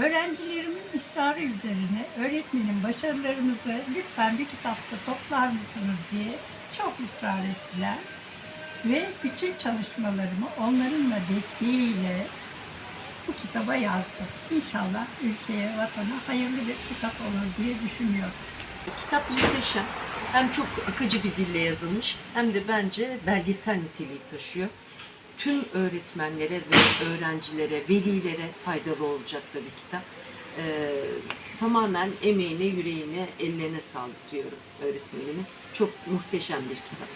Öğrencilerimin ısrarı üzerine öğretmenim başarılarımızı lütfen bir kitapta toplar mısınız diye çok ısrar ettiler. Ve bütün çalışmalarımı onların da desteğiyle bu kitaba yazdım. İnşallah ülkeye, vatana hayırlı bir kitap olur diye düşünüyorum. Kitap muhteşem. Hem çok akıcı bir dille yazılmış hem de bence belgesel niteliği taşıyor. Tüm öğretmenlere ve öğrencilere, velilere faydalı olacak da bir kitap. Ee, tamamen emeğine, yüreğine, ellerine sağlık diyorum öğretmenimin. Çok muhteşem bir kitap.